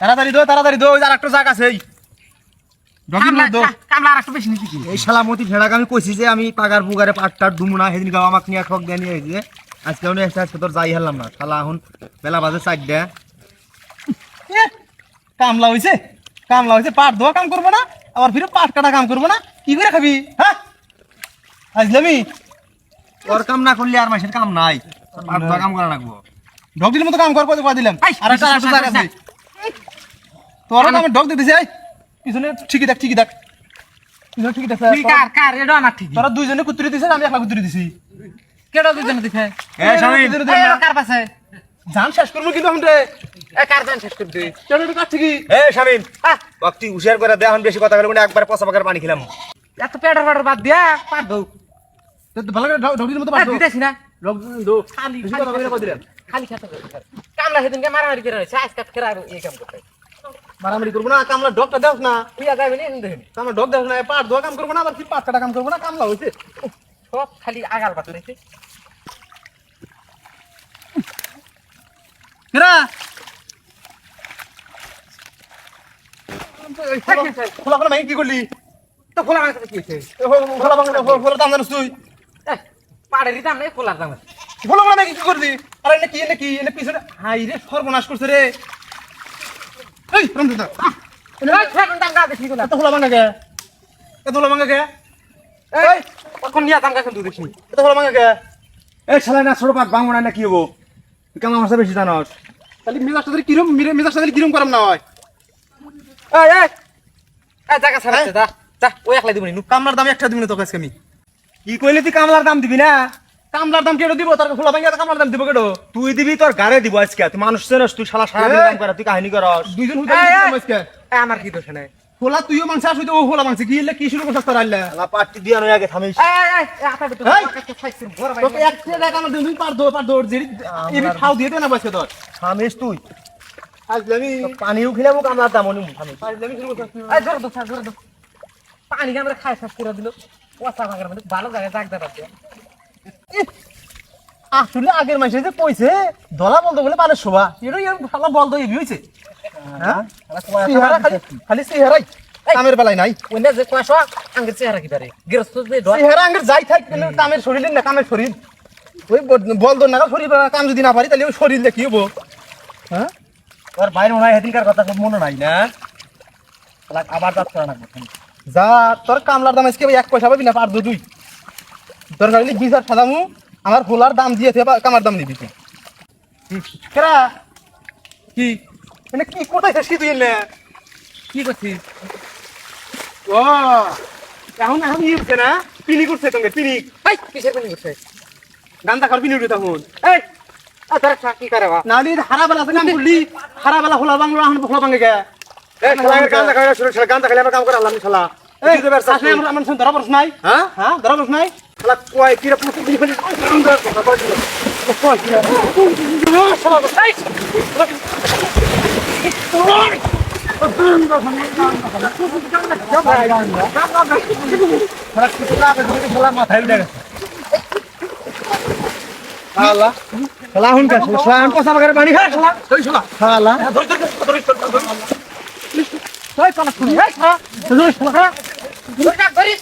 তাড়াতাড়ি দো তাড়াতাড়ি দো ওই যে আরেকটা আছে এই। ডগির মধ্যে দো। কামলা আর একটু বেশি নিছি কি? এই শালামতি ভেড়াকে আমি কইছি যে আমি পাগার পুগারে পাটটার দুমু না সেদিন গাও আমাকে নিয়ে ঠক দিয়ে নিয়ে এসেছে আজকে উনি একটা তোর যাই হেলাম না। শালা এখন বেলা বাজে চারটা। কামলা হইছে? কামলা হইছে পাট দোয়া কাম করব না আবার ফিরে পাট কাটা কাম করব না কি করে খাবি হ্যাঁ? আজলামি। তোর কাম না করলে আর মাসের কাম নাই। তোর পাট দোয়া কাম করা লাগবো। ঢক দিলে মতো কাম করব করে দিলাম। আর একটা আরেকটা জায়গা আছে। তোর আমি ঢক দিতেছি এই। পিছনে ঠিকই থাক ঠিকই থাক। পিছনে ঠিকই থাক ঠিক কার কার? এটা আমার ঠিক তোরা দুইজনে কুতুরি দিছিস আমি একলা কুতুরি দিছি। কেডা দুজন দিছে? এ শামিম কার পাশে? জান শেষ করব কিন্তু আমি কার জান শেষ করে দে কেন এটা কাটছে এ শামিম ভক্তি হুশিয়ার করে দে এখন বেশি কথা বলে একবার পচা পাকার পানি খেলাম। এত পেটার বাদ দিয়া পার দৌ তো ভালো করে মতো দিতেছি না। লোক দো খালি খালি বলে কই দিলাম খালি খেতে কামলা সেদিনকে মারামারি করে রয়েছে আজকে খেরা এই কাম করতে মারামারি করব না কামলা ডকটা দেখ না। তুই আর যাবি না এনে দেখবি কামলা ডক দেখ না পাট দোয়া কাম করব না আবার কি পাট কাটা কাম করব না কামলা হইছে। সব খালি আগাল বাদ রয়েছে। কেরা? খোলা খোলা মাইক কি করলি? তো খোলা খোলা তুই। পাড়েরই দাম নেই খোলার দাম আছে। খোলা খোলা কি করলি আরে এনে কি এনে কি এনে পিছনে হাই রে সর্বনাশ করছে রে। এই রমজান এই, ফেরুন দাম গাছ দেখি এত খোলা ভাঙা কে? এত খোলা ভাঙা কে? এই কখন নিয়ে দাম গাছ দেখি। এত খোলা ভাঙা কে? এই শালা না ছোট পাক ভাঙবো না না কি হব? তুই কেমন আমার সাথে বেশি জানস? তাহলে মেজাজটা ধরে কিরম মিরে- মেজাজটা ধরে কিরম করাম না হয়? এই এই। এই জায়গা ছাড়াচ্ছে দা যা ওই একলাই দিব নি কামলার দাম একটা দিবি না তোকে আজকে আমি। কি কইলে তুই কামলার দাম দিবি না? কামলার দাম কেটে দিব? তার কামলার দাম দিব কেটো তুই দিবি তোর গাড়ে দিব আজকে। তুই মানুষ চেনস তুই শালা সারা দিন কাম করে তুই কাহিনী করস। দুইজন হুদা। আজকে। আমার কি দোষ নাই? তুইও মাংস আসুই ও মাংস। কি কি শুরু করছিস তোর পাটি দিয়া নয় আগে থামিস। তোকে পার দো পার দৌড় জেরি এবি খাও দিয়ে দে না বসে তোর। থামিস তুই। আজলামি পানিও খেলাম কামলার দাম অনি থামিস। আজলামি শুরু করছিস ধরে দো ধরে দো পানি খাই শেষ করে দিল। ভাগার মধ্যে ভালো জায়গায় আসলে আগের মাসে যে কইছে দলা বলতো বলে পারে শোভা। এটা ভালো হইছে। হ্যাঁ? খালি চেহারাই। কামের বেলায় নাই। যে কয়শো আঙ্গের চেহারা কি পারে গৃহস্থ যে চেহারা আঙ্গের যাই থাক কিন্তু কামের শরীর না কামের শরীর। ওই বল দর না শরীর কাম যদি না পারি তাহলে ওই শরীর কি হব? হ্যাঁ? তোর বাইরে মনে হয় সেদিনকার কথা সব মনে নাই না? আবার যাত্রা না যা তোর কামলার দাম আজকে এক পয়সা পাবি না পার দুই তোর গাড়ি বিচার সাদামু আমার হোলার দাম দিয়ে কামার দাম তুই। কেরা? কি? মানে কি কোথায় শেষ এনে কি করছিস? ও এখন এখন ই উঠছে না? পিনি করছে তোকে পিনি এই কিসের পানি করছে গান্দা খাওয়ার পিনি উঠে তখন। এই আ ধরে থাক, কি করে নালি হারা বেলা কাম করলি হারা বেলা হোলা বাংলো হোলা বাঙ্গে গে। হ্যাঁ? হ্যাঁ মাথায় উঠে গেছে শালা শালা হুন কা শালা। আন পয়সা পানি খা শালা। শালা। শালা ওই কোন শুনি এই শালা ধরে থাক, ধরিস